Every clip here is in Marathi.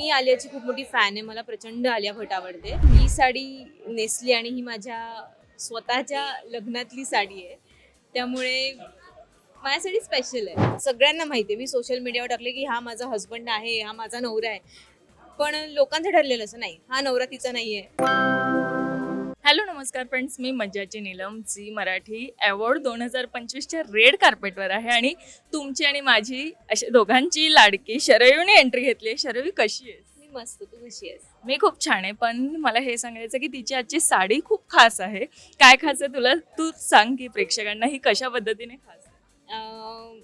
मी आलियाची खूप मोठी फॅन आहे. मला प्रचंड आलिया भट आवडते ही साडी नेसली आणि ही माझ्या स्वतःच्या लग्नातली साडी आहे. त्यामुळे माझ्यासाठी स्पेशल आहे. सगळ्यांना माहिती आहे. मी सोशल मीडियावर टाकले की हा माझा हस्बंड आहे हा माझा नवरा आहे. पण लोकांचं ठरलेलं असं नाही. हा नवरा तिचा नाही आहे हॅलो नमस्कार फ्रेंड्स. मी मज्जाची नीलम जी मराठी अवॉर्ड दोन हजार पंचवीसच्या रेड कार्पेटवर आहे आणि तुमची आणि माझी अशा दोघांची लाडकी शरयूने एंट्री घेतली आहे. शरयू कशी आहेस? मी मस्त तू कशी आहेस? मी खूप छान आहे पण मला हे सांगायचं की तिची आजची साडी खूप खास आहे. काय खास आहे तुला? तू सांग की प्रेक्षकांना ही कशा पद्धतीने खास अं,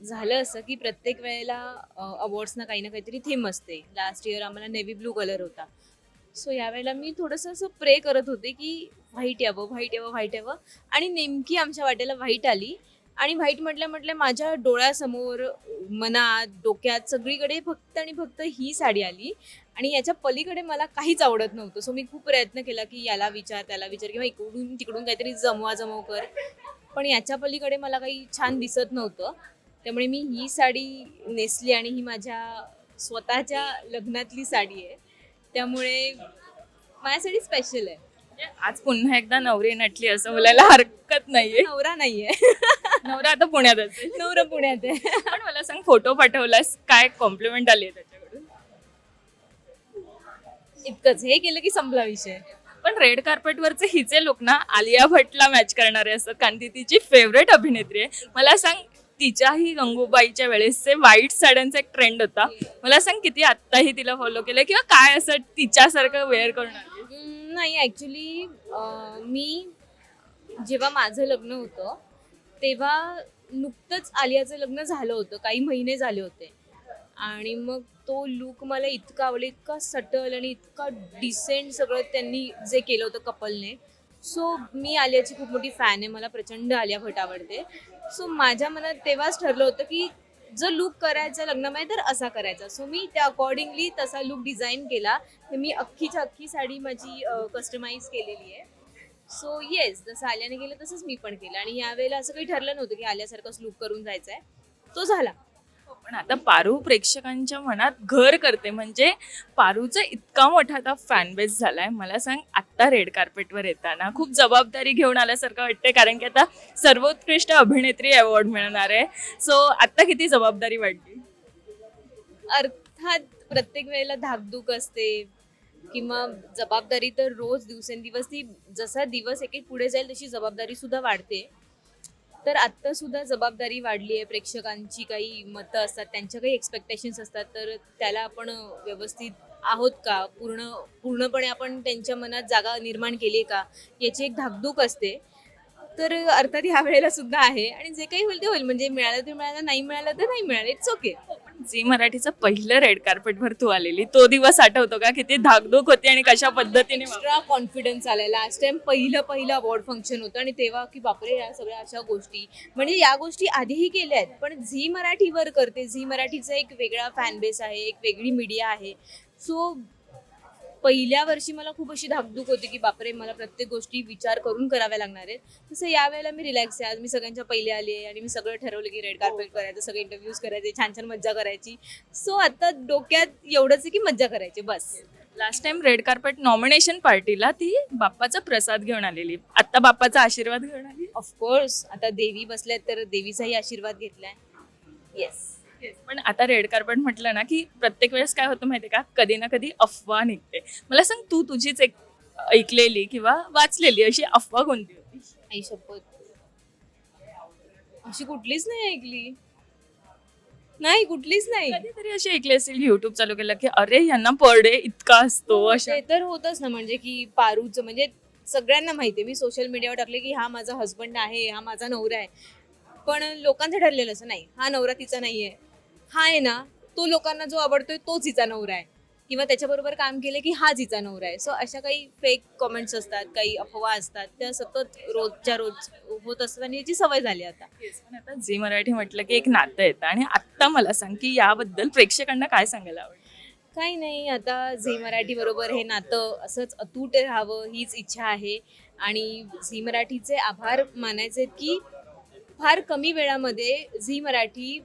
झालं असं की प्रत्येक वेळेला अवॉर्ड्सना काही ना काहीतरी थीम असते. लास्ट इयर आम्हाला नेव्ही ब्लू कलर होता. सो यावेळेला मी थोडंसं असं प्रे करत होते की व्हाईट यावं व्हाईट यावं व्हाईट यावं. आणि नेमकी आमच्या वाटेला व्हाईट आली. आणि व्हाईट म्हटल्या म्हटल्या माझ्या डोळ्यासमोर मनात डोक्यात सगळीकडे फक्त आणि फक्त ही साडी आली. आणि याच्या पलीकडे मला काहीच आवडत नव्हतं. सो मी खूप प्रयत्न केला की याला विचार त्याला विचार किंवा इकडून तिकडून काहीतरी जमवा जमव कर. पण याच्या पलीकडे मला काही छान दिसत नव्हतं. त्यामुळे मी ही साडी नेसली आणि ही माझ्या स्वतःच्या लग्नातली साडी आहे. त्यामुळे माझ्यासाठी स्पेशल आहे. म्हणजे आज पुन्हा एकदा नवरी नटली असं बोलायला हरकत नाहीये. नवरा नाहीये. नवरा आता पुण्यात असेल नवरा पुण्यात आहे. पण मला सांग फोटो पाठवलास काय कॉम्प्लिमेंट आली आहे त्याच्याकडून? इतकंच. हे केलं की संपला विषय. पण रेड कार्पेटवरचे हिचे लोक ना आलिया भटला मॅच करणारे असतात. कारण ती तिची फेवरेट अभिनेत्री आहे. मला सांग तिच्याही गंगूबाईच्या वेळेसचे व्हाईट साड्यांचा एक ट्रेंड होता. मला सांग किती आत्ताही तिला फॉलो केलं किंवा काय असं तिच्यासारखं वेअर करणार नाही ॲक्च्युली मी जेव्हा माझं लग्न होतं तेव्हा नुकतंच आलियाचं लग्न झालं होतं काही महिने झाले होते. आणि मग तो लुक मला इतका आवडला इतका सटल आणि इतका डिसेंट सगळं त्यांनी जे केलं होतं कपलने सो मी आलियाची खूप मोठी फॅन आहे मला प्रचंड आलिया भट आवडते. सो माझ्या मनात तेव्हाच ठरलं होतं की जो लुक करायचा लग्नामध्ये तर असा करायचा. सो मी त्या अकॉर्डिंगली तसा लुक डिझाईन केला. तर मी अख्खीच्या अख्खी साडी माझी कस्टमाइज केलेली आहे. सो येस जसं आल्याने केलं तसंच मी पण केलं. आणि यावेळेला असं काही ठरलं नव्हतं की आल्यासारखंच लुक करून जायचं आहे तो झाला. पण आता पारू प्रेक्षकांच्या मनात घर करते. म्हणजे पारूचा इतका मोठा आता फॅन बेस झालाय. मला सांग आत्ता रेड कार्पेटवर येताना खूप जबाबदारी घेऊन आल्यासारखं वाटते कारण की आता सर्वोत्कृष्ट अभिनेत्री अवॉर्ड मिळणार आहे. सो आत्ता किती जबाबदारी वाटली अर्थात प्रत्येक वेळेला धाकधूक असते किंवा जबाबदारी तर रोज दिवसेंदिवस ती जसा दिवस एक एक पुढे जाईल तशी जबाबदारी सुद्धा वाढते. तर आत्ता सुद्धा जबाबदारी वाढली आहे. प्रेक्षकांची काही मतं असतात त्यांच्या काही एक्सपेक्टेशन्स असतात. तर त्याला आपण व्यवस्थित आहोत का? पूर्ण पूर्णपणे आपण त्यांच्या मनात जागा निर्माण केली आहे का? याची एक धाकधूक असते. तर अर्थात ह्या वेळेला सुद्धा आहे. आणि जे काही होईल ते होईल. म्हणजे मिळालं ते मिळालं नाही मिळालं तर नाही मिळालं. इट्स ओके झी मराठीचं पहिलं रेड कार्पेट तू आलेली तो दिवस आठवतो का? किती धाकधूक होती आणि कशा पद्धतीने एक्स्ट्रा कॉन्फिडन्स आला लास्ट टाइम पहिलं पहिलं अवॉर्ड फंक्शन होतं आणि तेव्हा की बापरे या सगळ्या अशा गोष्टी. म्हणजे या गोष्टी आधीही केल्या आहेत पण झी मराठीवर करते. झी मराठीचा एक वेगळा फॅन बेस आहे एक वेगळी मीडिया आहे. सो पहिल्या वर्षी मला खूप अशी धाकधूक होती की बापरे मला प्रत्येक गोष्टी विचार करून कराव्या लागणार आहेत. तसं यावेळेला मी रिलॅक्स आहे. आज मी सगळ्यांच्या पहिले आली आहे आणि मी सगळं ठरवलं की रेड कार्पेट करायचं सगळे इंटरव्ह्यूज करायचे छान छान मज्जा करायची. सो आता डोक्यात एवढंच आहे की मज्जा करायची बस. Last time red carpet nomination पार्टीला ती बाप्पाचा प्रसाद घेऊन आलेली. आता बाप्पाचा आशीर्वाद घेऊन आली? ऑफकोर्स आता देवी बसल्यात तर देवीचाही आशीर्वाद घेतलाय. येस पण आता रेड कार्पेट म्हटलं ना की प्रत्येक वेळेस काय होतं माहितीये का? कधी ना कधी अफवा निघते. मला सांग तू तुझीच एक ऐकलेली किंवा वाचलेली अशी अफवा कोणती होती? आई शपथ. अशी कुठलीच नाही ऐकली. नाही कुठलीच नाही. कधीतरी अशी ऐकली असेल युट्यूब चालू केलं की अरे यांना पर डे इतका असतो अशा. ते तर होतच ना म्हणजे की पारूचं म्हणजे सगळ्यांना माहिती मी सोशल मीडियावर टाकले की हा माझा हस्बंड आहे हा माझा नवरा आहे. पण लोकांचं ठरलेलं असं नाही. हा नवरा तिचा नाही आहे हा आहे ना तो लोकांना जो आवडतोय तोच हिचा नवरा आहे. किंवा त्याच्याबरोबर काम केलं की हाच हिचा नवरा आहे. सो अशा काही फेक कमेंट्स असतात काही अफवा असतात त्या सतत रोजच्या रोज होत असतात आणि याची सवय झाली आता. पण आता झी मराठी म्हटलं की एक नातं येतं आणि आत्ता मला सांग की याबद्दल प्रेक्षकांना काय सांगायला आवडेल? काही नाही आता झी मराठी बरोबर हे नातं असंच अतूट राहावं हीच इच्छा आहे. आणि झी मराठीचे आभार मानायचे की फार कमी वेळामध्ये झी मराठी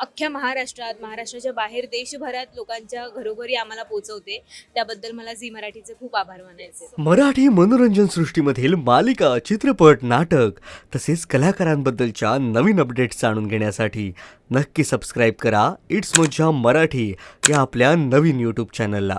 अख्ख्या महाराष्ट्रात महाराष्ट्राच्या बाहेर देशभरात लोकांच्या घरोघरी आम्हाला पोचवते त्याबद्दल मला झी मराठीचे खूप आभार मानायचे. मराठी मनोरंजन सृष्टीमधील मालिका चित्रपट नाटक तसेच कलाकारांबद्दलच्या नवीन अपडेट्स जाणून घेण्यासाठी नक्की सबस्क्राईब करा. इट्स मज्जा मराठी या आपल्या नवीन यूट्यूब चॅनलला